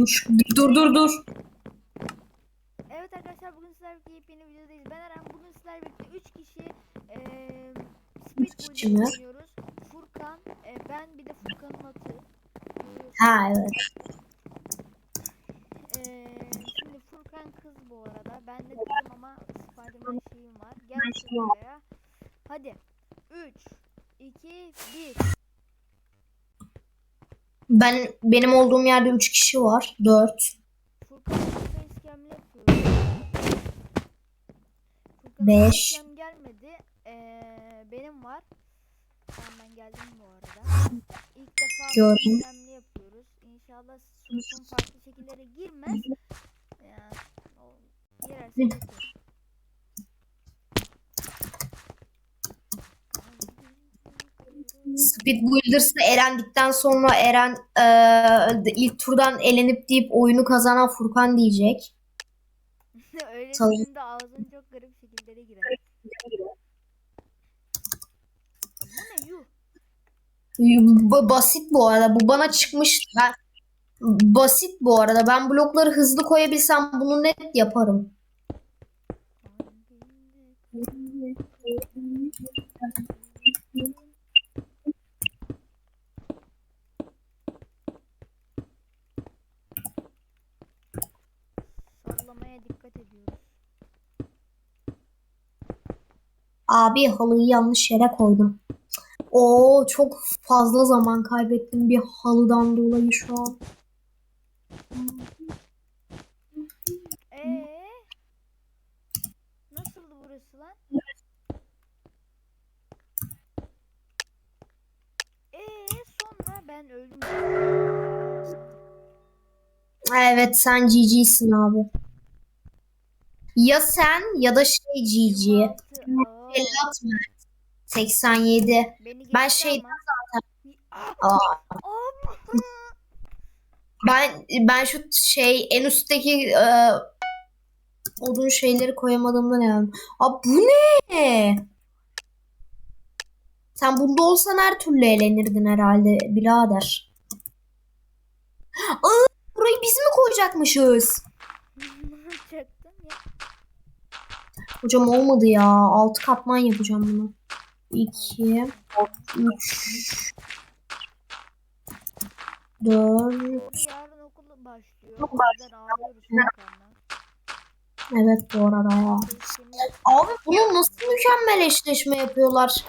Dur dur dur. Evet arkadaşlar bugün sizlerle birlikte yepyeni videodayız. Ben Eren. Bugün sizlerle birlikte 3 kişi eee Üç Speed oynuyoruz. Furkan, e, ben bir de Furkan'ın atı. Ha evet. Eee şimdi Furkan kız bu arada. Ben de kızım ama Spiderman şeyim var. Gel şuraya. Hadi. 3, 2, 1. Ben benim olduğum yerde 3 kişi var. 4. Furkan facecam'le facecam gelmedi. Eee benim var. Tamam ben geldim bu arada. İlk defa Gördüm. facecam'le yapıyoruz. İnşallah sunucum farklı şekillere girmez. Yani, o girerse Speed Builders'ı elendikten sonra Eren eee, ilk turdan elenip deyip oyunu kazanan Furkan diyecek. Öyle Tamam. dediğinde ağzın çok garip şekillere girer. Bu ne yuh? Basit bu arada. Bu bana çıkmış. Ben, basit bu arada. Ben blokları hızlı koyabilsem bunu net yaparım. Abi halıyı yanlış yere koydum. Oo çok fazla zaman kaybettim bir halıdan dolayı şu an. Ee? Nasıldı burası lan? Ee sonra ben öldüm. Evet sen GG'sin abi. Ya sen ya da şey GG. 26. Aa, 50 atma. 87. beni geçti Ben şeyden ama. Aa, Abi. ben ben şu şey en üstteki e, odun şeyleri koyamadığımdan yani. Abi bu ne? Sen bunda olsan her türlü eğlenirdin herhalde birader. Aa, burayı biz mi koyacakmışız? ya? Hocam olmadı ya. Altı katman yapacağım bunu. 2 3 4 Doğru yarın okul başlıyor. Evet bu arada ya. Abi bunu nasıl mükemmel eşleşme yapıyorlar?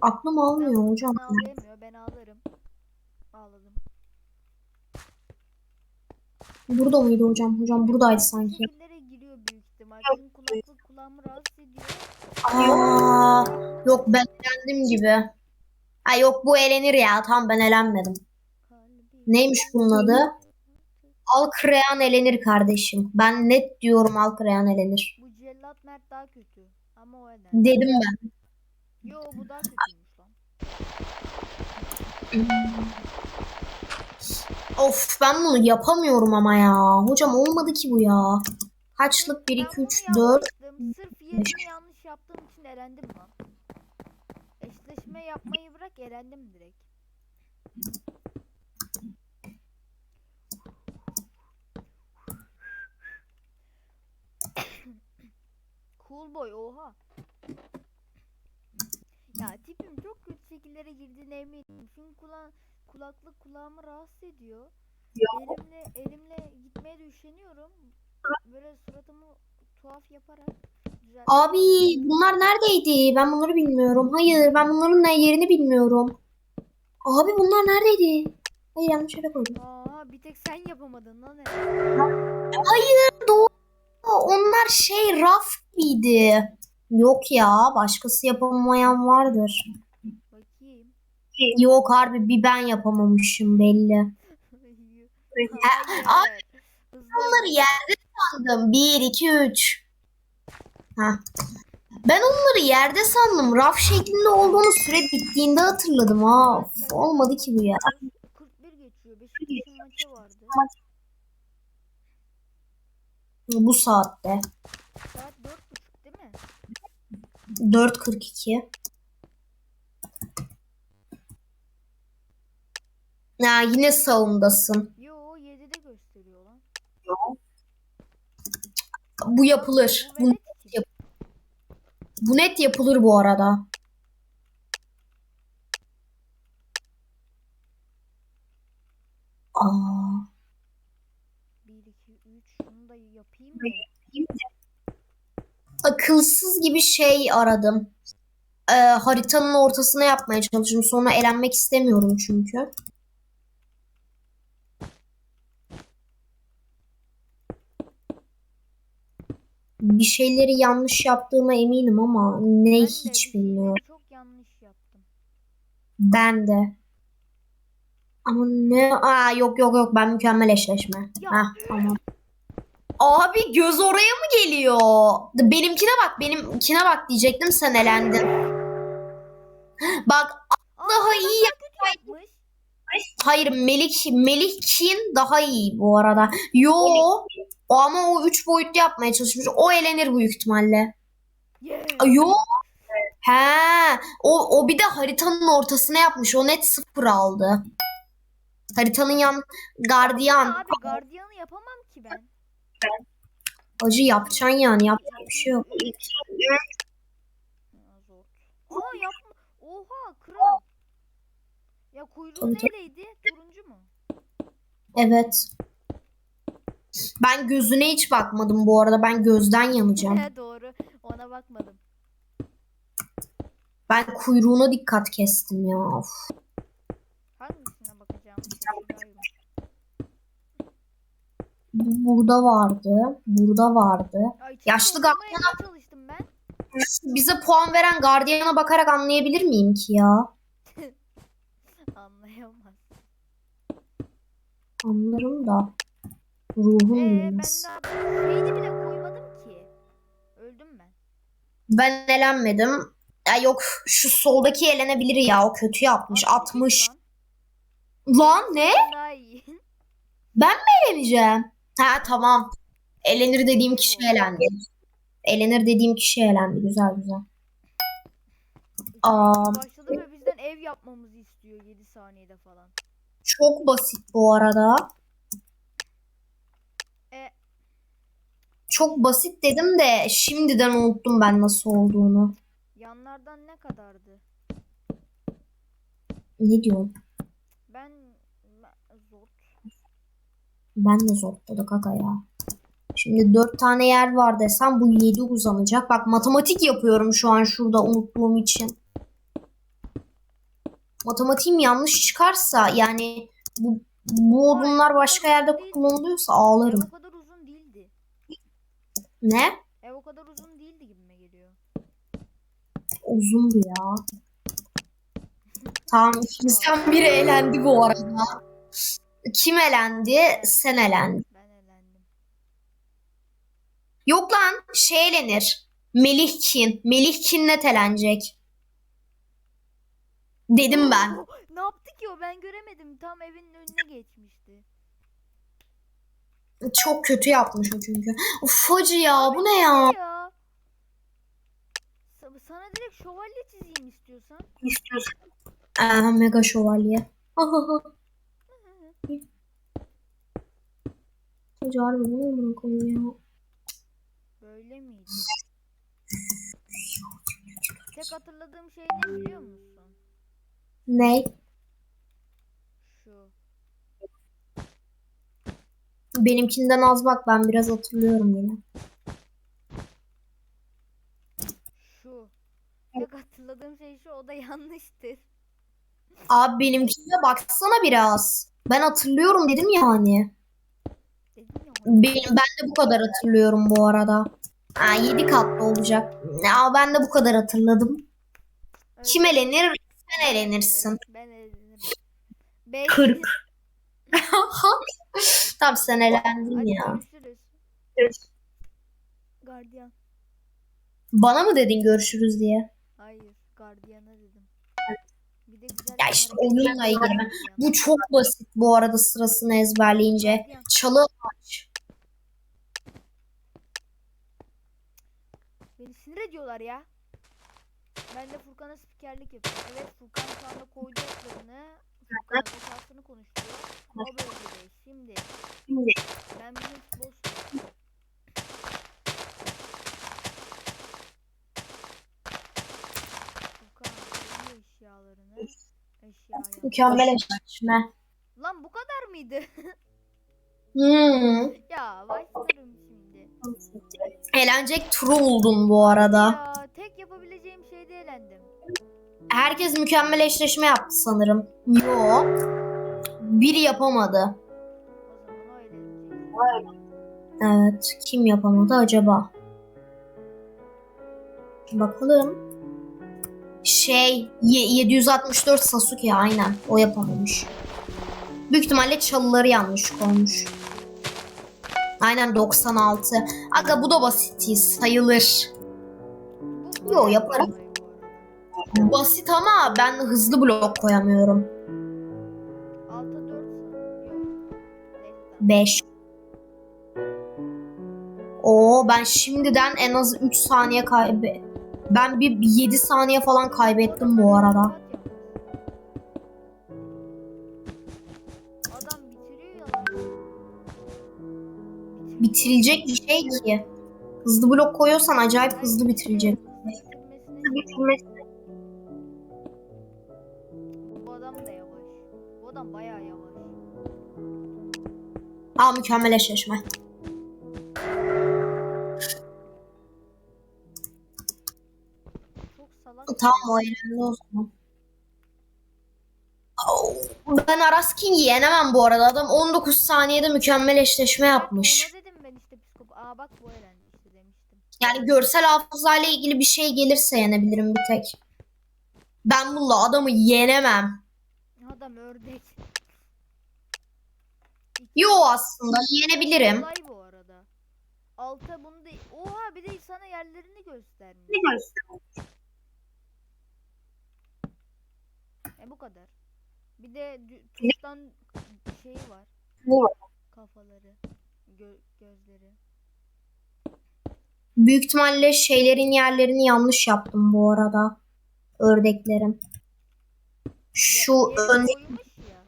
Aklım almıyor hocam. Ağlayamıyor. Ben ağlarım. Ağladım. Burada mıydı hocam? Hocam buradaydı sanki. Kulaklık kulağımı rahatsız ediyor. Aa, yok ben elendim gibi. Ha yok bu elenir ya. Tamam ben elenmedim. Neymiş bunun adı? Alkreyan elenir kardeşim. Ben net diyorum Alkreyan elenir. Bu cellat Mert daha kötü. Ama o eden. Dedim ben. Yo bu daha kötüymüş lan. Of ben bunu yapamıyorum ama ya. Hocam olmadı ki bu ya. Kaçlık 1, Ben 2, bunu 3, 4. yapmıştım. Sırf yerini yanlış yaptığım için elendim lan. Eşleşme yapmayı bırak elendim direkt. cool boy oha. Ya tipim çok kötü şekillere girdiğine eminim. Çünkü kula kulaklık kulağımı rahatsız ediyor. Elimle elimle gitmeye de üşeniyorum. Böyle suratımı tuhaf yaparak düzelt. Abi bunlar neredeydi? Ben bunları bilmiyorum. Hayır ben bunların ne yerini bilmiyorum. Abi bunlar neredeydi? Hayır yanlış yere koydum. Aa bir tek sen yapamadın lan. Hayır doğru. Onlar şey raf miydi? Yok ya başkası yapamayan vardır. Bakayım. Yok harbi bir ben yapamamışım belli. Hızlı Onları yerde sandım. 1, 2, 3. Heh. Ben onları yerde sandım. Raf şeklinde olduğunu süre bittiğinde hatırladım. Ha, olmadı ki bu ya. 41 geçiyor. Beşiktaş'ın maçı vardı. Bu saatte. Saat 4.30 değil mi? 4.42. Ya yine savundasın. Yo Bu yapılır. Bu velet için. bu net yapılır bu arada. Aa, 1 2 3 şunu da yapayım akılsız gibi şey aradım. Ee, haritanın ortasına yapmaya çalışıyorum. Sonra elenmek istemiyorum çünkü. Bir şeyleri yanlış yaptığıma eminim ama ne Ben de hiç bilmiyorum. Çok yanlış yaptım. Ben de. Ama ne? Aa yok yok yok ben mükemmel eşleşme. Ya. Heh, tamam. Abi göz oraya mı geliyor? Benimkine bak, benimkine bak diyecektim sen elendin. Bak Aa, daha iyi. yapmış. Hayır Melik Melik Kin daha iyi bu arada. Yo. O ama o 3 boyutlu yapmaya çalışmış. O elenir büyük ihtimalle. Yeah. Yo. He. O, o bir de haritanın ortasına yapmış. O net sıfır aldı. Haritanın yan gardiyan. Abi gardiyanı yapamam ki ben. Acı yapacaksın yani. Yapacak bir şey yok. Aa yapma. Ya kuyruğu Tabii, tabii. neyleydi? Turuncu mu? Evet. Ben gözüne hiç bakmadım bu arada. Ben gözden yanacağım. He doğru. Ona bakmadım. Ben kuyruğuna dikkat kestim ya. Of. Hangisine bakacağım? burada vardı. Burada vardı. İçine Yaşlı çalıştım ben. Bize puan veren gardiyana bakarak anlayabilir miyim ki ya? Anlarım da. Ruhum Ee ben bilmez. daha şeyini bile koymadım ki. Öldüm ben. Ben elenmedim. Ya yok şu soldaki elenebilir ya. O kötü yapmış. Abi, 60. lan. Lan ne? Daha iyi. Eleneceğim. Ha tamam. Elenir dediğim kişi elendi. Elenir dediğim kişi elendi. Güzel güzel. Aa. Başladı ve bizden ev yapmamızı istiyor 7 saniyede falan. Çok basit bu arada. E Çok basit dedim de şimdiden unuttum ben nasıl olduğunu. yanlardan ne kadardı? Ne diyorum? Ben, ben zor. Ben de zorladık kaka ya. Şimdi dört tane yer var desem bu yedi uzanacak. Bak matematik yapıyorum şu an şurada unuttuğum için. Matematiğim yanlış çıkarsa yani bu, bu odunlar başka yerde kullanılıyorsa Ev ağlarım. o kadar uzun değildi. Ne? Ev o kadar uzun değildi gibime geliyor. Uzundu ya. Tamam ikimizden biri elendi bu arada. Kim elendi? Sen elendin. Ben elendim. Yok lan şey elenir. Melihkin. Melihkin net elenecek. Dedim ben. Ne yaptı ki o? Ben göremedim. Tam evin önüne geçmişti. Çok kötü yapmış o çünkü. Uf hacı ya bu ne ya? Ya. Sa- Sana direkt şövalye çizeyim istiyorsan. Aa, mega şövalye. Hacı harbi ne amına koyayım ya? Böyle miydi? Tek hatırladığım şey ne biliyor musun? Ne? Şu. Benimkinden az bak ben biraz hatırlıyorum yine. Şu. Tek hatırladığım şey şu. O da yanlıştır. Abi benimkine baksana biraz. Ben hatırlıyorum dedim ya hani. Dedim ya. Benim, ben de bu kadar hatırlıyorum bu arada. Ha, 7 katlı olacak. Ya ben de bu kadar hatırladım. öyle- Kim elenir? Sen elenirsin. Ben elenirim. Beş. 40. Tamam sen elendin Hadi ya. görüşürüz. Gardiyan. Bana mı dedin görüşürüz diye? Hayır. Gardiyana dedim. Bir de güzel Ya bir işte hareket oyunla ilgili. gardiyan. Bu çok basit bu arada sırasını ezberleyince. Gardiyan. Çalı aç. Beni sinir ediyorlar ya. Ben de Furkan'a spikerlik yapıyorum. Evet Furkan şu anda koydu atlarını. Furkan defasını konuşuyor. O bölgede. Şimdi. Ben bizim futbol Furkan koyuyor eşyalarını. Eşyaya. Mükemmel eşleşme. Lan bu kadar mıydı? Hmm. ya başlarım şimdi. Eğlenecek turu buldum bu arada. Ya tek yapabileceğim şeyde eğlendim. Herkes mükemmel eşleşme yaptı sanırım. Yo. Biri yapamadı. Evet. Kim yapamadı acaba? Bakalım. Şey ye- 764 Sasuke aynen. O yapamamış. Büyük ihtimalle çalıları yanlış koymuş. Aynen 96. Aga bu da basit sayılır. Yo, arada. Basit ama ben hızlı blok koyamıyorum. Alta 4 Yok. Neyse tamam. 5. Oo ben şimdiden en az 3 saniye kaybe. Ben bir 7 saniye falan kaybettim bu arada. Adam bitiriyor ya lan. Bitiriyor. Bitirilecek bir şey ki. Hızlı blok koyuyorsan acayip hızlı bitirilecek. Bitirmesine- Bu adam da yavaş. Bu adam bayağı yavaş. Aa mükemmel eşleşme. Çok salak. Tamam o eğlendi o zaman. Ben Araski'yi yenemem bu arada. Adam 19 saniyede mükemmel eşleşme yapmış. Ona dedim ben işte psikop. Aa bak bu elendi işte demiştim. Yani görsel hafızayla ilgili bir şey gelirse yenebilirim bir tek. Ben bununla adamı yenemem. Adam ördek. Yo aslında yenebilirim. Kolay bu arada. Alta bunu da... Oha bir de sana yerlerini göstermiş. E bu kadar. Bir de tuştan şeyi var. Kafaları. Büyük ihtimalle şeylerin yerlerini yanlış yaptım bu arada. Ördeklerin. Şu yere ön... koymuş ya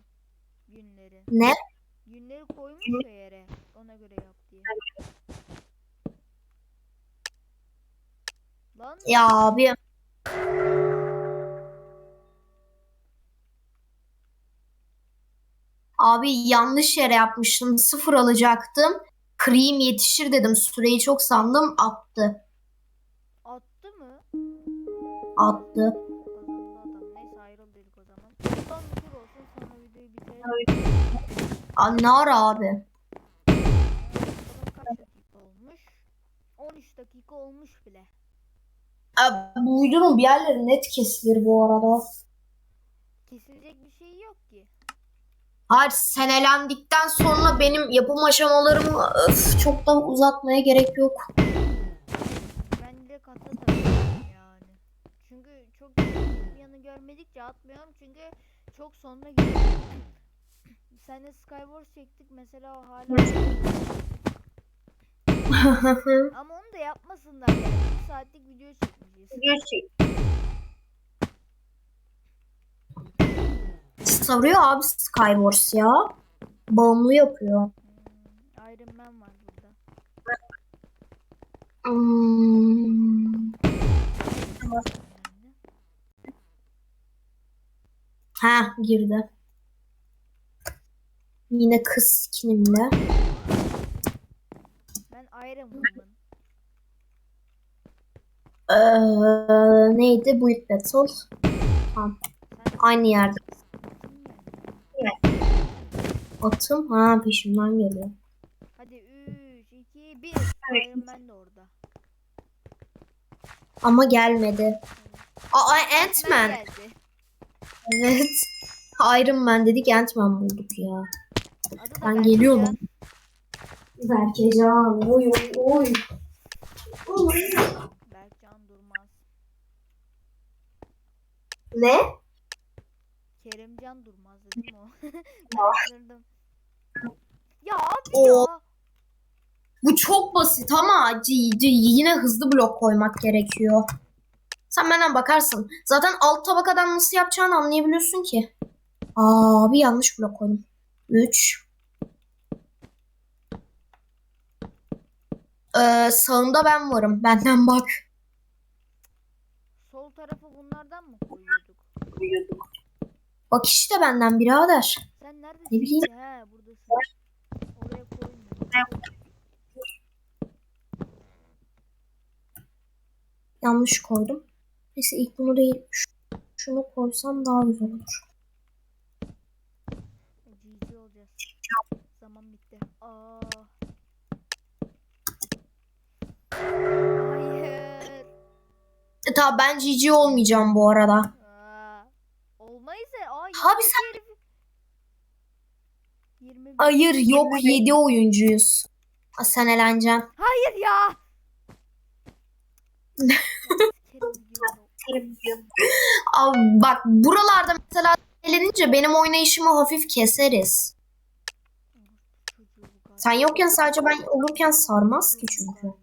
günleri. Ne? Günleri koymuş ya yere. Ona göre yap diye. Lan Ya abi. Abi yanlış yere yapmıştım. Sıfır alacaktım. Cream yetişir dedim. Süreyi çok sandım. Attı. attı mı? Attı. Neyse ayrıl dedik o zaman. Son bir tur olsun sonra videoyu bitirelim. Aa, ne ara abi? Bakalım kaç dakika olmuş? 13 dakika olmuş bile. Aa, bu videonun bir yerleri net kesilir bu arada. Kesilecek bir şey yok ki. Hayır senelendikten sonra benim yapım aşamalarımı öf, çok da uzatmaya gerek yok. Ben de katılmıyorum yani. Çünkü çok yanı görmedikçe atmıyorum çünkü çok sonra gidiyor. Seninle Skywars çektik mesela o hala ama onu da yapmasınlar yani. Bir saatlik video çekmişiz. Sarıyor abi Skywars ya. Bağımlı yapıyor. Iron Man var burada. Hmm. Ha girdi. Yine kız skinimle. Ben Iron Woman. Ee, neydi? Build Battle. Sen Aynı yerde. Atım. Ha peşimden geliyor. Hadi 3, 2, 1. Iron Man de orada. Ama gelmedi. Aa Ben Ant-Man. geldi. Evet. Iron Man dedik Ant-Man bulduk ya. Adı da Ben Berkecan. geliyorum. Berkecan. Oy oy oy. Berkcan Durmaz. Ne? Kerimcan Durmaz değil mi o? Ya abi O- ya. Bu çok basit ama yine hızlı blok koymak gerekiyor. Sen benden bakarsın. Zaten alt tabakadan nasıl yapacağını anlayabiliyorsun ki. Aa bir yanlış blok koydum. 3 Ee, sağında ben varım. Benden bak. Sol tarafı bunlardan mı koyuyorduk? Bak işte benden birader. Sen neredesin? Ne bileyim. He buradasın. Oraya koymuyorum. Yanlış koydum. Neyse ilk bunu değil. Şunu koysam daha güzel olur. GG olacağız. Zaman bitti. Aa. Hayır. E, tamam ben GG olmayacağım bu arada. Aa. Olmayız ya. Aa, Abi sen... Herif... 21. Hayır yok 7 oyuncuyuz. Ha, sen eğleneceksin. Hayır ya. Abi bak buralarda mesela eğlenince benim oynayışımı hafif keseriz. Sen yokken sadece ben olurken sarmaz ki çünkü.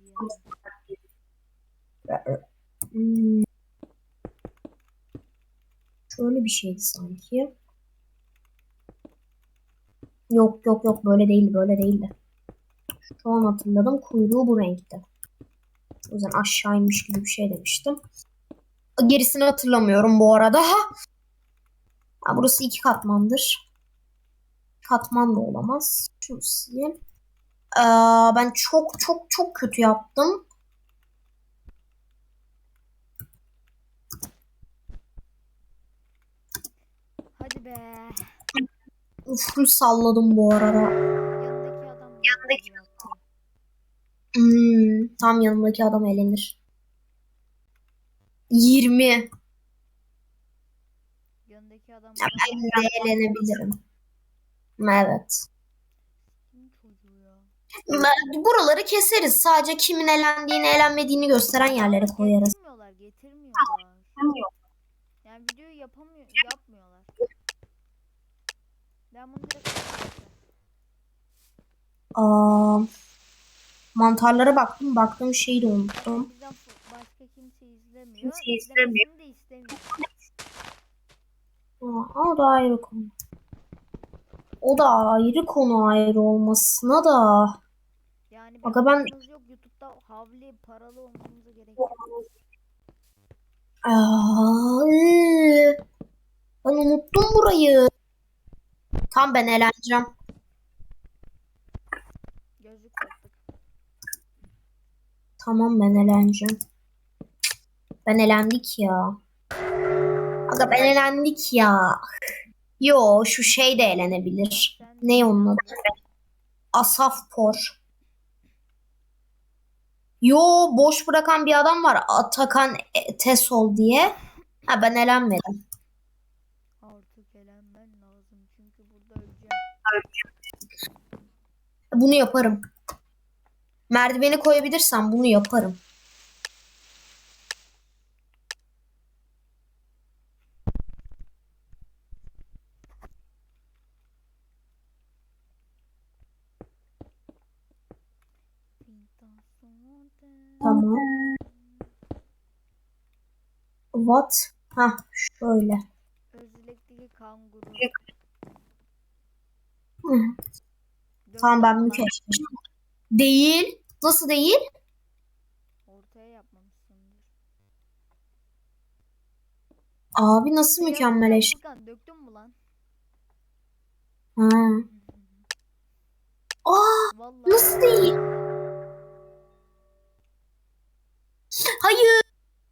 Hmm. Şöyle bir şeydi sanki. Yok yok yok böyle değildi böyle değildi. Şu an hatırladım kuyruğu bu renkte. O yüzden aşağı inmiş gibi bir şey demiştim. Gerisini hatırlamıyorum bu arada. Ha, burası iki katmandır. Katman da olamaz. Şunu sileyim. Ee, ben çok çok çok kötü yaptım. Hadi be. Full salladım bu arada. Yanındaki adam. Yanındaki Hmm, tam yanımdaki adam elenir. 20. Yanındaki adam. Ya ben de eğlenebilirim. Evet. Buraları keseriz. Sadece kimin elendiğini, elenmediğini gösteren yerlere koyarız. Getirmiyorlar, getirmiyorlar. Yani videoyu yapamıyor, yapmıyorlar. Ben bunu direkt Aa, mantarlara baktım. Baktığım şeyi de unuttum. Başka kimse izlemiyor. Kimse İzlemesini de istemiyor. Aa, o da ayrı konu. O da ayrı konu ayrı olmasına da. Yani Aga ben- yok YouTube'da havli paralı olmamıza gerek yok. Aa, ıı. ben unuttum burayı. Tam ben eğleneceğim. Gözlük taktık. Tamam ben eğleneceğim. Ben elendik ya. Aga ben elendik ya. Yo şu şey de eğlenebilir. Sen Ne onun adı? Asaf Por. Yo boş bırakan bir adam var. Atakan Tesol diye. Ha ben elenmedim. Bunu yaparım. Merdiveni koyabilirsem bunu yaparım. Tamam. What? Ha şöyle. Özlekteki kanguru. Hı. Tamam ben mükemmel. Değil. Nasıl değil? Ortaya yapmamışsındır. Abi nasıl mükemmeleş? Furkan döktün mü lan? Ha. Aa Vallahi. nasıl değil? Hayır.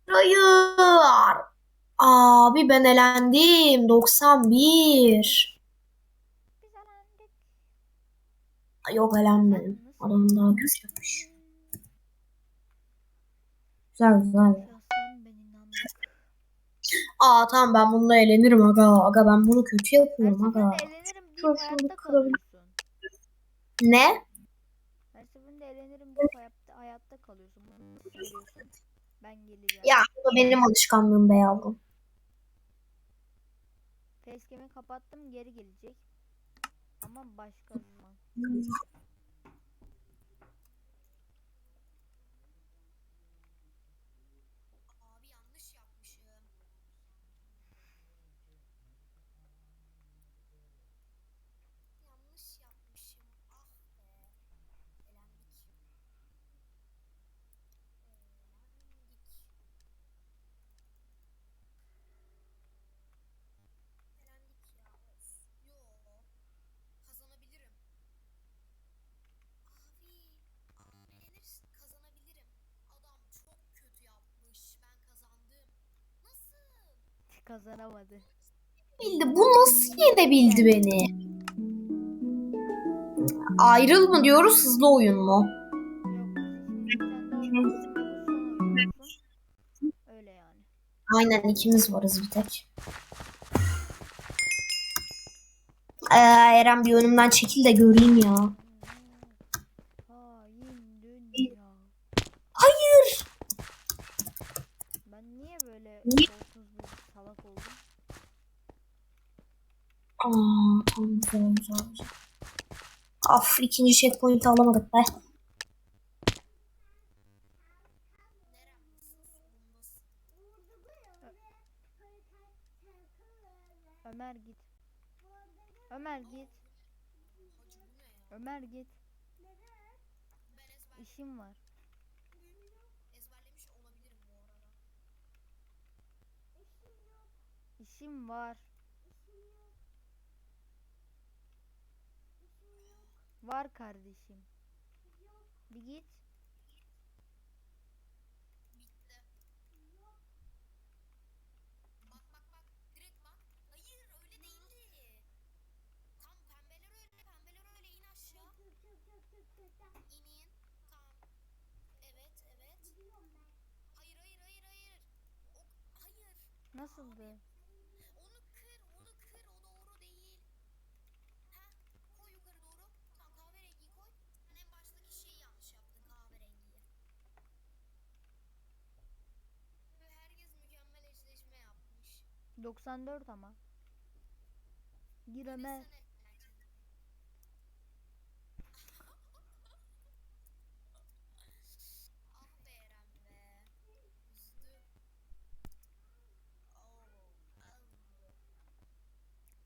Hayır. Abi ben elendim. 91. Biz elendik. Ay, Yok elenmedim. Adam daha yapmış. Güzel güzel. Ben. Aa tamam ben bununla eğlenirim aga. Aga ben bunu kötü yapıyorum aga. seferinde eğlenirim deyip Şunu hayatta şunu kırabilir- kalıyorsun. Ne? Her seferinde eğlenirim deyip hayatta, hayatta kalıyorsun. Ben geleceğim. Ya bu benim alışkanlığım be yavrum. Facecam'i kapattım geri gelecek. Ama başka zaman. Abi kazanamadı. Bildi. Bu nasıl yenebildi beni? Ayrıl mı diyoruz hızlı oyun mu? Öyle yani. Aynen ikimiz varız bir tek. Ee, Eren bir önümden çekil de göreyim ya. Hain dünya. Hayır. Ben niye böyle Niye? kolsuz bir salak oldum? Aa, tamam güzel güzel güzel. Af ikinci checkpoint'i alamadık be. Ömer git. Ömer git. Ömer git. İşim var. İşim var. Var kardeşim. Bir git. Bak bak bak direkt bak. Hayır öyle değildi. Tam pembeler öyle pembeler öyle in aşağı. İnin. Tamam. Evet evet. Hayır hayır hayır hayır. O, hayır. Nasıldı? Onu kır onu kır o doğru değil. Ha koy yukarı doğru. Tamam kahverengiyi koy. Sen en baştaki şeyi yanlış yaptın kahverengiyi. Ve herkes mükemmel eşleşme yapmış. 94 ama. Gir Ömer. Girsene.